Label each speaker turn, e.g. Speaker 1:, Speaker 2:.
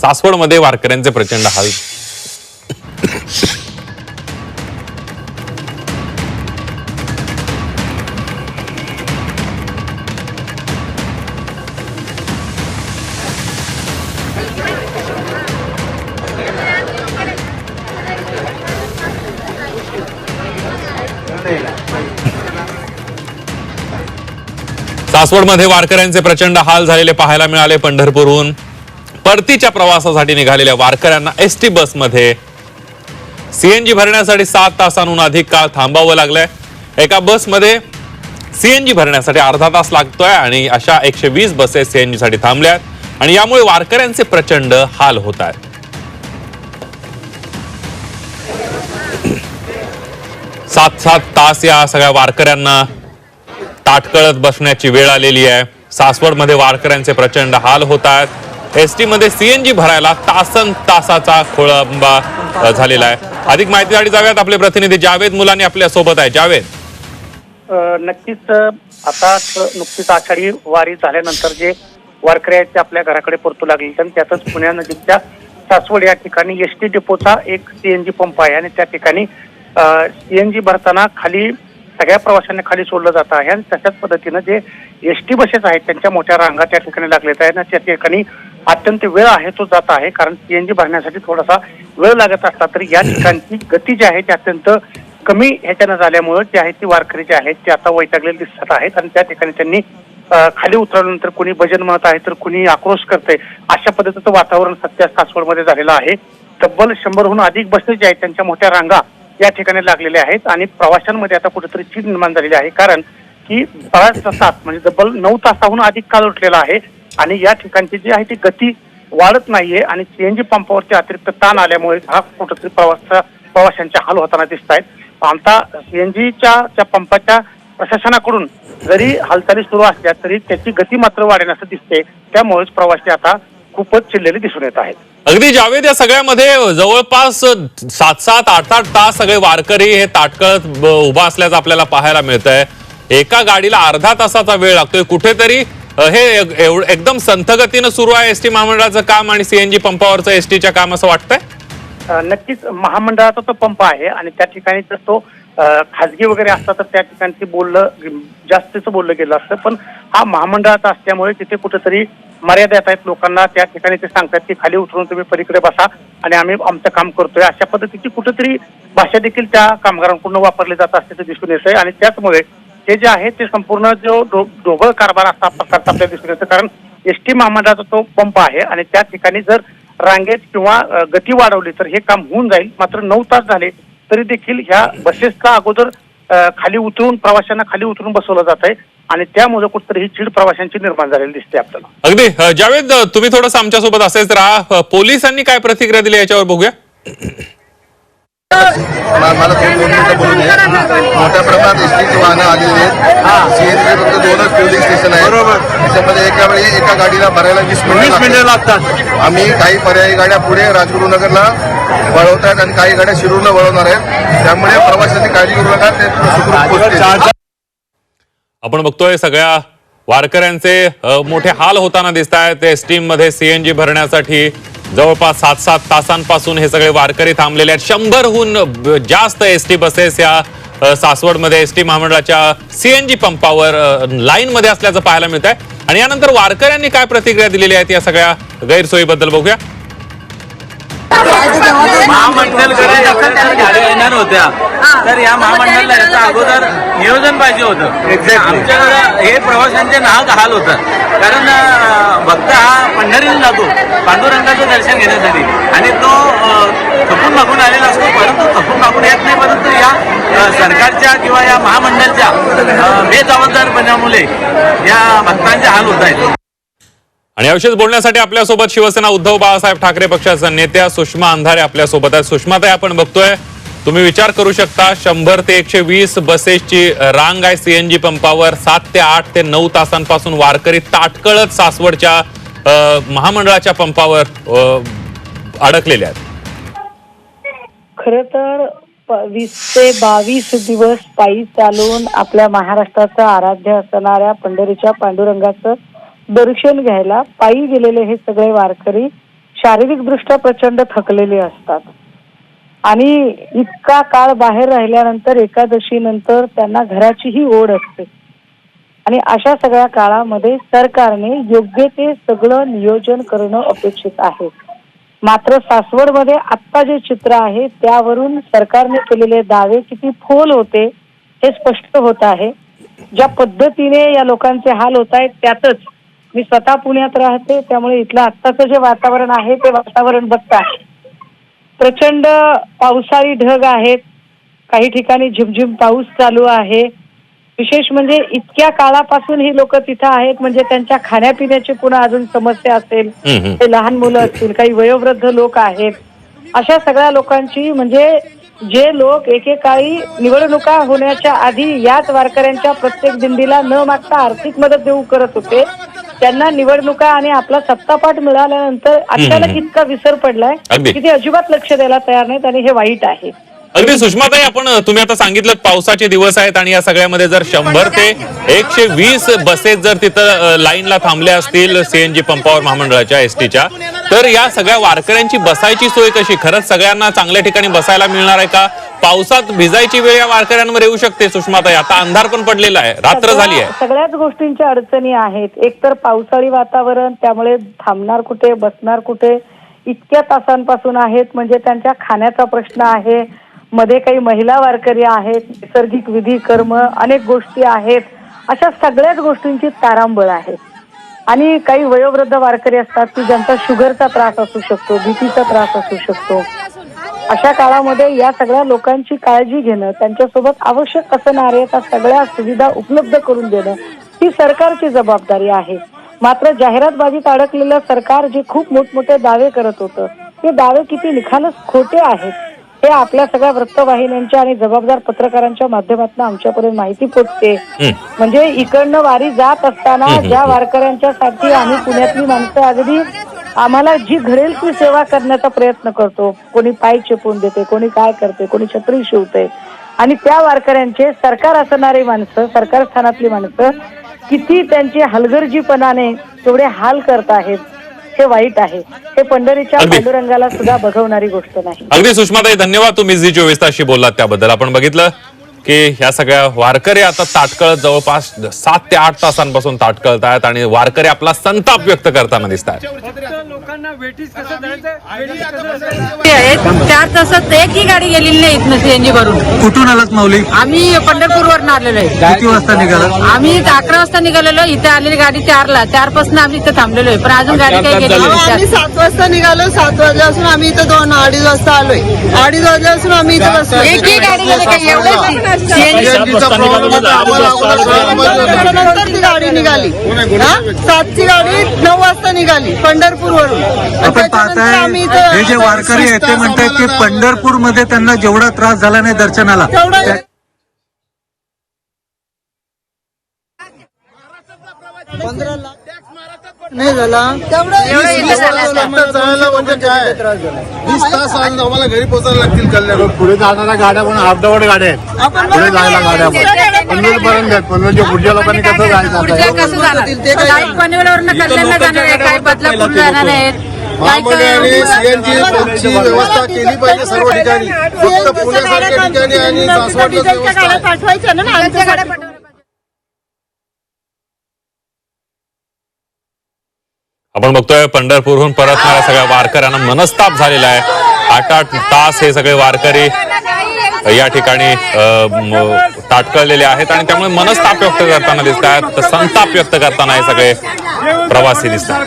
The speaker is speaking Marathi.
Speaker 1: सासवडमध्ये वारकऱ्यांचे प्रचंड हाल. सासवडमध्ये वारकऱ्यांचे प्रचंड हाल झालेले पाहायला मिळाले पंढरपूरहून. परतीच्या प्रवासासाठी निघालेल्या वारकऱ्यांना एस टी बसमध्ये सीएनजी भरण्यासाठी सात तासांहून अधिक काळ थांबावं लागलंय. एका बसमध्ये सीएनजी भरण्यासाठी अर्धा तास लागतोय आणि अशा एकशे वीस बसेस सीएनजी साठी थांबल्यात आणि यामुळे वारकऱ्यांचे प्रचंड हाल होत आहेत. सात सात तास या सगळ्या वारकऱ्यांना ताटकळत बसण्याची वेळ आलेली आहे. सासवडमध्ये वारकऱ्यांचे प्रचंड हाल होत आहेत. एस टी मध्ये सीएनजी भरायला तासन तासाचा खोळंबा झालेला आहे. अधिक माहितीसाठी जाऊयात आपले प्रतिनिधी जावेद मुलांनी आपल्यासोबत आहे. जावेद.
Speaker 2: नक्कीच आता नुकतीच आषाढी वारी झाल्यानंतर जे वारकरी आहेत ते आपल्या घराकडे परतू लागले आणि त्यातच पुण्यानजीकच्या सासवड या ठिकाणी एस टी डेपोचा एक सीएनजी पंप आहे आणि त्या ठिकाणी सीएनजी भरताना खाली सगळ्या प्रवाशांना खाली सोडलं जात आहे आणि तशाच पद्धतीनं जे एस टी बसेस आहेत त्यांच्या मोठ्या रांगा त्या ठिकाणी लागलेल्या आहेत आणि त्या ठिकाणी अत्यंत वेळ आहे तो जात आहे. कारण सीएनजी भरण्यासाठी थोडासा वेळ लागत असला तरी या ठिकाणची गती जी आहे ती अत्यंत कमी ह्याच्यानं झाल्यामुळं जे आहे ती वारकरी जे आहेत ते आता वैतागलेले दिसत आहेत. आणि त्या ठिकाणी त्यांनी खाली उतरल्यानंतर कुणी भजन म्हणत आहे तर कुणी आक्रोश करतंय अशा पद्धतीचं वातावरण सध्या सासवडमध्ये झालेलं आहे. तब्बल शंभरहून अधिक बसेस जे आहेत त्यांच्या मोठ्या रांगा या ठिकाणी लागलेल्या आहेत. आणि प्रवाशांमध्ये आता कुठेतरी चीड निर्माण झालेली आहे. कारण की बऱ्याच तासात म्हणजे तब्बल नऊ तासाहून अधिक काल उठलेला आहे. आणि या ठिकाणची जी आहे ती गती वाढत नाहीये आणि सीएनजी पंपावरती अतिरिक्त ताण आल्यामुळे हा कुठंतरी प्रवास प्रवाशांचे हाल होताना दिसत आहेत आता सीएनजीच्या त्या पंपाच्या प्रशासनाकडून जरी हालचाली सुरू असल्या तरी त्याची गती मात्र वाढेल असं दिसते त्यामुळेच प्रवासी आता खूपच चिडलेले दिसून येत आहेत.
Speaker 1: अगदी जावेद या सगळ्यामध्ये जवळपास सात सात आठ आठ तास सगळे वारकरी हे ताटकळत उभा असल्याचं आपल्याला पाहायला मिळतंय. एका गाडीला अर्धा तासाचा वेळ लागतोय. कुठेतरी हे एकदम संथगतीनं सुरू आहे एसटी महामंडळाचं काम आणि सीएनजी पंपावरचं एसटीच्या काम असं वाटतंय?
Speaker 2: नक्कीच महामंडळाचा तो पंप आहे आणि त्या ठिकाणी जर तो खाजगी वगैरे असता तर त्या ठिकाणी बोललं जास्तीचं बोललं गेलं असतं. पण हा महामंडळाचा असल्यामुळे तिथे कुठेतरी मर्यादा येत आहेत. लोकांना त्या ठिकाणी ते सांगतात की खाली उतरून तुम्ही पलीकडे बसा आणि आम्ही आमचं काम करतोय. अशा पद्धतीची कुठेतरी भाषा देखील त्या कामगारांकडून वापरली जात असल्याचं दिसून येतंय आणि त्याचमुळे हे जे आहे ते संपूर्ण जो ढोबळ कारभार असा प्रकारचा आपल्याला दिसून येतं कारण एस टी महामंडळाचा तो पंप आहे आणि त्या ठिकाणी जर रांगेत किंवा गती वाढवली तर हे काम होऊन जाईल. मात्र नऊ तास झाले तरी देखील ह्या बसेसचा अगोदर खाली उतरून प्रवाशांना खाली उतरून बसवलं जात आहे आणि त्यामुळे कुठतरी ही चीड प्रवाशांची निर्माण झालेली दिसते आपल्याला.
Speaker 1: अगदी. जावेद तुम्ही थोडंसं आमच्यासोबत असेच राहा. पोलिसांनी काय प्रतिक्रिया दिली याच्यावर बघूया?
Speaker 3: मला मला दोन दोन मिनिटं बोलू दे मोठ्या प्रमाणात एस टीची वाहनं आलेली आहेत. फक्त दोनच स्टेशन आहे बरोबर. त्याच्यामध्ये एका वेळी एका गाडीला भरायला वीस मिनिटं लागतात. आम्ही काही पर्यायी गाड्या पुढे राजगुरुनगरला वळवत आहेत आणि काही गाड्या शिरूरला वळवणार आहेत. त्यामुळे प्रवाशांची काळजी करू नका. ते
Speaker 1: आपण बघतोय सगळ्या वारकऱ्यांचे मोठे हाल होताना दिसत आहेत एस टी मध्ये सीएनजी भरण्यासाठी जवळपास सात सात तासांपासून हे सगळे वारकरी थांबलेले आहेत. शंभरहून जास्त एस टी बसेस या सासवडमध्ये एस टी महामंडळाच्या सीएनजी पंपावर लाईन मध्ये असल्याचं पाहायला मिळत आहे आणि यानंतर वारकऱ्यांनी काय प्रतिक्रिया दिलेली आहेत या सगळ्या गैरसोयीबद्दल बघूया.
Speaker 4: महामंडळकडे जसं गाड्या येणार होत्या तर या महामंडळाला याचं अगोदर नियोजन पाहिजे होतं आमच्याकडे हे प्रवाशांचे नाहक हाल होतात कारण भक्त हा पंढरीला जातो पांडुरंगाचं दर्शन घेण्यासाठी आणि तो अं, थकून मागून आलेला असतो परंतु थकून मागून येत नाही परंतु या सरकारच्या किंवा या महामंडळच्या बेजबाबदारपणामुळे या भक्तांचे हाल होत आहेत
Speaker 1: आणि याविषयी बोलण्यासाठी आपल्यासोबत शिवसेना उद्धव बाळासाहेब ठाकरे पक्षाच्या नेत्या सुषमा अंधारे आपल्यासोबत आहेत. सुषमाताई आपण बघतोय तुम्ही विचार करू शकता शंभर ते एकशे वीस बसेसची रांग आहे सीएनजी पंपावर. सात ते आठ ते नऊ तासांपासून वारकरी ताटकळत सासवडच्या महामंडळाच्या पंपावर अडकलेल्या अडकलेले आहेत.
Speaker 5: खर तर वीस ते बावीस दिवस पायी चालून आपल्या महाराष्ट्राचं आराध्य असणाऱ्या पंढरीच्या पांडुरंगाचं दर्शन घ्यायला पायी गेलेले हे सगळे वारकरी शारीरिकदृष्ट्या प्रचंड थकलेले असतात. आणि इतका काळ बाहेर राहिल्यानंतर एकादशीनंतर त्यांना घराचीही ओढ असते. आणि अशा सगळ्या काळामध्ये सरकारने योग्य ते सगळं नियोजन करणं अपेक्षित आहे. मात्र सासवडमध्ये आत्ता जे चित्र आहे त्यावरून सरकारने केलेले दावे किती फोल होते हे स्पष्ट होत आहे. ज्या पद्धतीने या लोकांचे हाल होत आहेत त्यातच मी स्वतः पुण्यात राहते त्यामुळे इथलं आत्ताचं जे वातावरण आहे ते वातावरण बघता. प्रचंड पावसाळी ढग आहेत. काही ठिकाणी झिमझिम पाऊस चालू आहे. विशेष म्हणजे इतक्या काळापासून ही लोक तिथं आहेत म्हणजे त्यांच्या खाण्यापिण्याची पुन्हा अजून समस्या असेल. ते लहान मुलं असतील काही वयोवृद्ध लोक आहेत. अशा सगळ्या लोकांची म्हणजे जे लोक एकेकाळी निवडणुका होण्याच्या आधी याच वारकऱ्यांच्या प्रत्येक दिंडीला न मागता आर्थिक मदत देऊ करत होते त्यांना निवडणुका आणि आपला सत्तापाठ मिळाल्यानंतर अचानक इतका विसर पडलाय. की ते अजिबात लक्ष द्यायला तयार नाहीत आणि हे वाईट आहे
Speaker 1: अगदी सुषमाताई आपण तुम्ही आता सांगितलं पावसाचे दिवस आहेत आणि या सगळ्यामध्ये जर शंभर ते एकशे वीस बसेस जर तिथं लाईनला थांबल्या असतील सीएनजी पंपावर महामंडळाच्या एसटीच्या तर या सगळ्या वारकऱ्यांची बसायची सोय कशी? खरंच सगळ्यांना चांगल्या ठिकाणी बसायला मिळणार आहे का? पावसात भिजायची वेळ या वारकऱ्यांवर येऊ शकते सुषमाताई. आता अंधार पण पडलेला आहे. रात्र झाली आहे.
Speaker 5: सगळ्याच गोष्टींच्या अडचणी आहेत. एक तर पावसाळी वातावरण त्यामुळे थांबणार कुठे बसणार कुठे इतक्या तासांपासून आहेत म्हणजे त्यांच्या खाण्याचा प्रश्न आहे. मध्ये काही महिला वारकरी आहेत नैसर्गिक विधी कर्म अनेक गोष्टी आहेत. अशा सगळ्याच गोष्टींची तारांबळ आहे. आणि काही वयोवृद्ध वारकरी असतात की ज्यांचा शुगरचा त्रास असू शकतो बीपीचा त्रास असू शकतो. अशा काळामध्ये या सगळ्या लोकांची काळजी घेणं त्यांच्यासोबत आवश्यक असणारे त्या सगळ्या सुविधा उपलब्ध करून देणं ही सरकारची जबाबदारी आहे. मात्र जाहिरातबाजीत अडकलेलं सरकार जे खूप मोठमोठे दावे करत होतं ते दावे किती निखालच खोटे आहेत. हे आपल्या सगळ्या वृत्तवाहिन्यांच्या आणि जबाबदार पत्रकारांच्या माध्यमातून आमच्यापर्यंत माहिती पोचते. म्हणजे इकडनं वारी जात असताना ज्या वारकऱ्यांच्या साठी आम्ही पुण्यातली माणसं अगदी आम्हाला जी घडेल ती सेवा करण्याचा प्रयत्न करतो. कोणी पाय चेपून देते कोणी काय करते कोणी छत्री शिवते. आणि त्या वारकऱ्यांचे सरकार असणारी माणसं सरकार स्थानातली माणसं किती त्यांची हलगर्जीपणाने तेवढे हाल करत आहेत. हे वाईट आहे. हे पंढरीच्या. पांडुरंगाला सुद्धा बघवणारी गोष्ट नाही.
Speaker 1: अगदी सुषमाताई धन्यवाद तुम्ही झी चोवीस तासशी बोललात त्याबद्दल. आपण बघितलं की ह्या सगळ्या वारकरी आता ताटकळत जवळपास सात ते आठ तासांपासून ताटकळत आहेत आणि वारकरी आपला संताप व्यक्त करताना दिसत आहेत
Speaker 6: चार तासात एकही गाडी गेलेली नाही इथनं सीएनजी भरून
Speaker 7: कुठून आलात माऊली?
Speaker 6: आम्ही पंढरपूरवरून आलेलो आहे.
Speaker 7: किती वाजता निघालात
Speaker 6: आम्ही इथं अकरा वाजता निघालेलो इथे आलेली गाडी चारला. चारपासून आम्ही इथं थांबलेलो आहे. पण अजून गाडी काही गेलेली
Speaker 8: आम्ही
Speaker 6: नाही.
Speaker 8: सात वाजता निघालो. सात वाजल्यापासून आम्ही इथं दोन अडीच वाजता आलोय. अडीच वाजल्यापासून आम्ही इथं बसलो
Speaker 6: एकही गाडी गेली काही एवढंच सीएनजी
Speaker 8: नंतर ती गाडी निघाली हा? सातची गाडी नऊ वाजता निघाली पंढरपूर वरून
Speaker 7: आपण पाहताय हे जे वारकरी आहेत ते म्हणतात की पंढरपूरमध्ये त्यांना जेवढा त्रास झाला नाही दर्शनाला
Speaker 8: तेवढा पंधरा लाख नाही झाला.
Speaker 3: म्हणजे काय? वीस तास आज आम्हाला घरी पोहोचायला लागतील कल्याण पुढे जाणाऱ्या गाड्या पण अर्धवट गाड्या आहेत. पुढे जायला गाड्या पण. पनवेल पर्यंत आहेत. पनवेलच्या पुढच्या लोकांनी कसं जायचं
Speaker 6: पनवेलवरून जाणार आहेत.
Speaker 3: महामंडळाने सीएनजी ची व्यवस्था केली पाहिजे सर्व ठिकाणी. फक्त पुण्यासारख्या ठिकाणी आणि
Speaker 8: पाठवायच्या ना
Speaker 1: आपण बघतोय पंढरपूरहून परतणाऱ्या सगळ्या वारकऱ्यांना मनस्ताप झालेला आहे. आठ आठ तास हे सगळे वारकरी या ठिकाणी ताटकळलेले आहेत आणि त्यामुळे मनस्ताप व्यक्त करताना दिसत आहेत. संताप व्यक्त करताना हे सगळे प्रवासी दिसतात